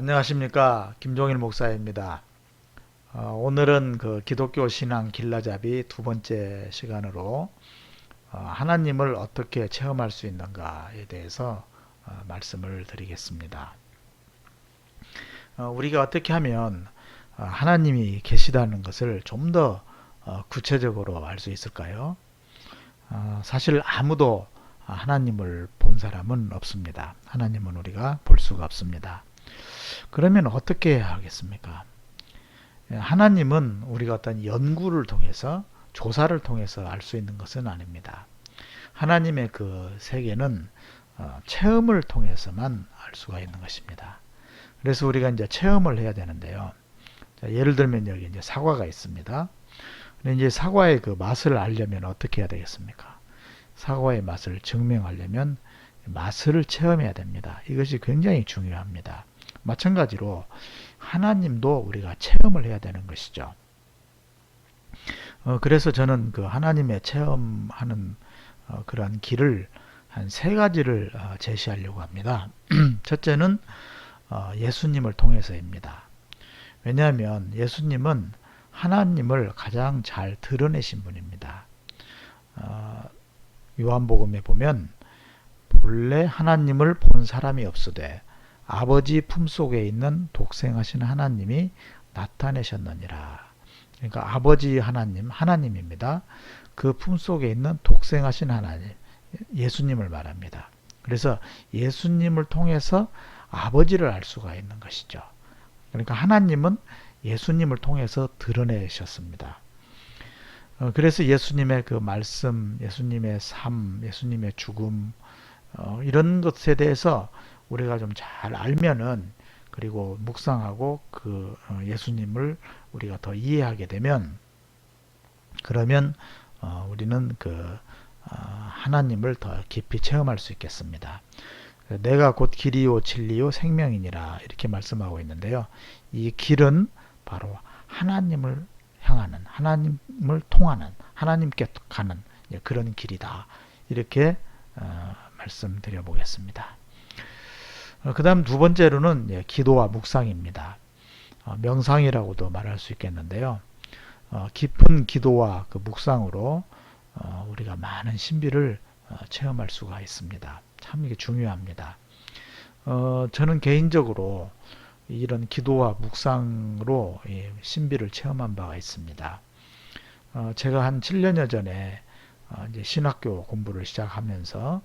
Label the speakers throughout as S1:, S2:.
S1: 안녕하십니까 김종일 목사입니다. 어, 오늘은 그 기독교 신앙 길라잡이 두 번째 시간으로 어, 하나님을 어떻게 체험할 수 있는가에 대해서 어, 말씀을 드리겠습니다. 어, 우리가 어떻게 하면 어, 하나님이 계시다는 것을 좀더 어, 구체적으로 알 수 있을까요? 어, 사실 아무도 하나님을 본 사람은 없습니다. 하나님은 우리가 볼 수가 없습니다. 그러면 어떻게 해야 하겠습니까? 예, 하나님은 우리가 어떤 연구를 통해서 조사를 통해서 알 수 있는 것은 아닙니다. 하나님의 그 세계는 어, 체험을 통해서만 알 수가 있는 것입니다. 그래서 우리가 이제 체험을 해야 되는데요. 자, 예를 들면 여기 이제 사과가 있습니다. 이제 사과의 그 맛을 알려면 어떻게 해야 되겠습니까? 사과의 맛을 증명하려면 맛을 체험해야 됩니다. 이것이 굉장히 중요합니다. 마찬가지로 하나님도 우리가 체험을 해야 되는 것이죠. 어, 그래서 저는 그 하나님의 체험하는 어, 그러한 길을 한 세 가지를 어, 제시하려고 합니다. 첫째는 어, 예수님을 통해서입니다. 왜냐하면 예수님은 하나님을 가장 잘 드러내신 분입니다. 어, 요한복음에 보면 본래 하나님을 본 사람이 없으되 아버지 품속에 있는 독생하신 하나님이 나타내셨느니라. 그러니까 아버지 하나님, 하나님입니다. 그 품속에 있는 독생하신 하나님, 예수님을 말합니다. 그래서 예수님을 통해서 아버지를 알 수가 있는 것이죠. 그러니까 하나님은 예수님을 통해서 드러내셨습니다. 어, 그래서 예수님의 그 말씀, 예수님의 삶, 예수님의 죽음, 어, 이런 것에 대해서 우리가 좀 잘 알면은 그리고 묵상하고 그 어, 예수님을 우리가 더 이해하게 되면 그러면 어, 우리는 그 어, 하나님을 더 깊이 체험할 수 있겠습니다. 내가 곧 길이요 진리요 생명이니라 이렇게 말씀하고 있는데요. 이 길은 바로 하나님을 향하는 하나님을 통하는 하나님께 가는 그런 길이다. 이렇게 말씀드려 보겠습니다. 어, 그 다음 두 번째로는 예, 기도와 묵상입니다. 어, 명상이라고도 말할 수 있겠는데요. 어, 깊은 기도와 그 묵상으로 우리가 많은 신비를 체험할 수가 있습니다. 참 이게 중요합니다. 저는 개인적으로 이런 기도와 묵상으로 신비를 체험한 바가 있습니다. 제가 한 7년여 전에 이제 신학교 공부를 시작하면서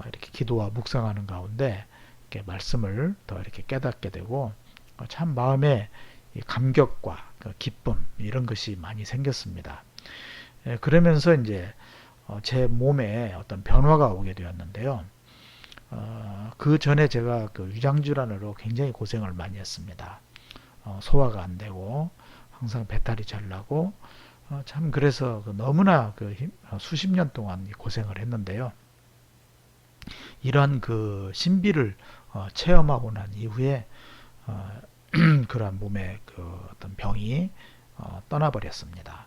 S1: 이렇게 기도와 묵상하는 가운데 이렇게 말씀을 더 이렇게 깨닫게 되고 어, 참 마음에 감격과 그 기쁨 이런 것이 많이 생겼습니다. 예, 그러면서 이제 어, 제 몸에 어떤 변화가 오게 되었는데요. 어, 그 전에 제가 그 위장 질환으로 굉장히 고생을 많이 했습니다. 소화가 안 되고 항상 배탈이 잘 나고 참 그래서 그 너무나 그 수십 년 동안 고생을 했는데요. 이러한 그 신비를 어, 체험하고 난 이후에 어, 그러한 몸의 그 어떤 병이 어, 떠나버렸습니다.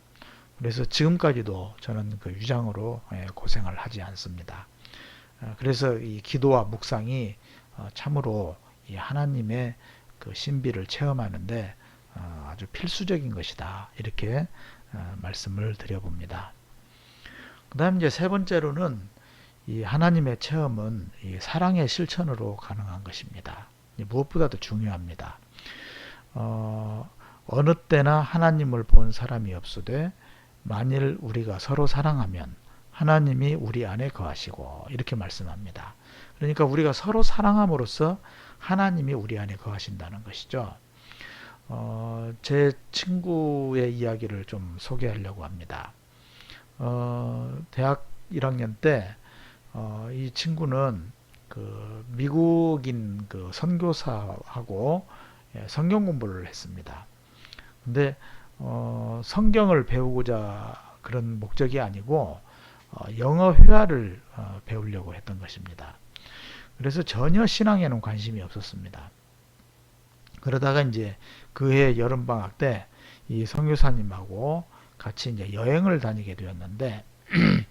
S1: 그래서 지금까지도 저는 그 위장으로 예, 고생을 하지 않습니다. 어, 그래서 이 기도와 묵상이 어, 참으로 이 하나님의 그 신비를 체험하는데 어, 아주 필수적인 것이다. 이렇게 말씀을 드려봅니다. 그 다음 이제 세 번째로는 이 하나님의 체험은 이 사랑의 실천으로 가능한 것입니다. 무엇보다도 중요합니다. 어, 어느 때나 하나님을 본 사람이 없으되 만일 우리가 서로 사랑하면 하나님이 우리 안에 거하시고 이렇게 말씀합니다. 그러니까 우리가 서로 사랑함으로써 하나님이 우리 안에 거하신다는 것이죠. 어, 제 친구의 이야기를 좀 소개하려고 합니다. 어, 대학 1학년 때 어, 이 친구는 그 미국인 그 선교사하고 예, 성경 공부를 했습니다. 근데 어, 성경을 배우고자 그런 목적이 아니고 어, 영어 회화를 어, 배우려고 했던 것입니다. 그래서 전혀 신앙에는 관심이 없었습니다. 그러다가 이제 그해 여름 방학 때이 선교사님하고 같이 이제 여행을 다니게 되었는데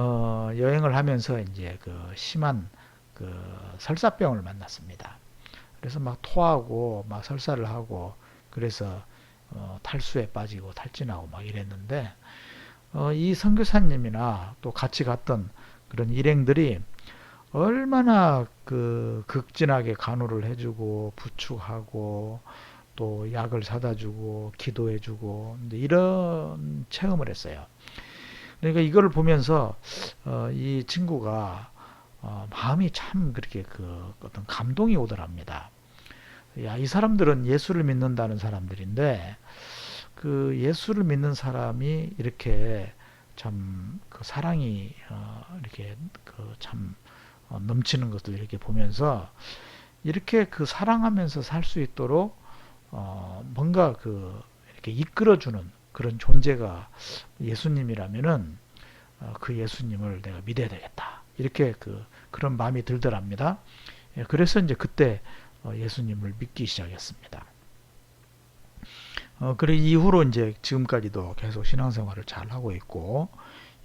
S1: 어, 여행을 하면서 이제 그 심한 그 설사병을 만났습니다. 그래서 막 토하고 막 설사를 하고 그래서 어, 탈수에 빠지고 탈진하고 막 이랬는데 어, 이 선교사님이나 또 같이 갔던 그런 일행들이 얼마나 그 극진하게 간호를 해주고 부축하고 또 약을 사다 주고 기도해 주고 이런 체험을 했어요. 그러니까 이거를 보면서 어, 이 친구가 어, 마음이 참 그렇게 그 어떤 감동이 오더랍니다. 야, 이 사람들은 예수를 믿는다는 사람들인데 그 예수를 믿는 사람이 이렇게 참 그 사랑이 어, 이렇게 그참 어, 넘치는 것을 이렇게 보면서 이렇게 그 사랑하면서 살 수 있도록 어, 뭔가 그 이렇게 이끌어주는 그런 존재가 예수님이라면은 어, 그 예수님을 내가 믿어야 되겠다. 이렇게 그 그런 마음이 들더랍니다. 예, 그래서 이제 그때 어, 예수님을 믿기 시작했습니다. 어, 그래 이후로 이제 지금까지도 계속 신앙생활을 잘 하고 있고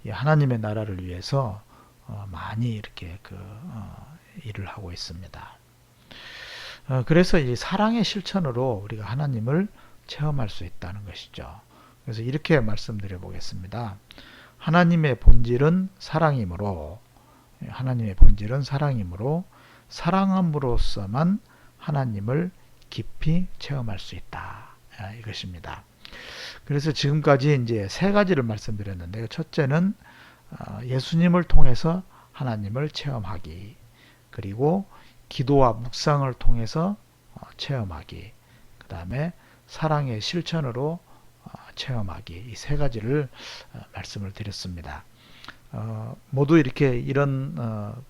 S1: 이 하나님의 나라를 위해서 어, 많이 이렇게 그 어, 일을 하고 있습니다. 어, 그래서 이 사랑의 실천으로 우리가 하나님을 체험할 수 있다는 것이죠. 그래서 이렇게 말씀드려 보겠습니다. 하나님의 본질은 사랑이므로 하나님의 본질은 사랑이므로 사랑함으로써만 하나님을 깊이 체험할 수 있다. 아, 이것입니다. 그래서 지금까지 이제 세 가지를 말씀드렸는데요. 첫째는 어, 예수님을 통해서 하나님을 체험하기. 그리고 기도와 묵상을 통해서 어, 체험하기. 그 다음에 사랑의 실천으로 어, 체험하기. 이 세 가지를 말씀을 드렸습니다. 모두 이렇게 이런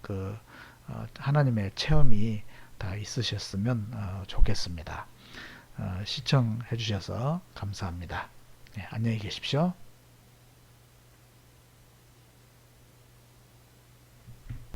S1: 그 하나님의 체험이 다 있으셨으면 좋겠습니다. 시청해 주셔서 감사합니다. 네, 안녕히 계십시오.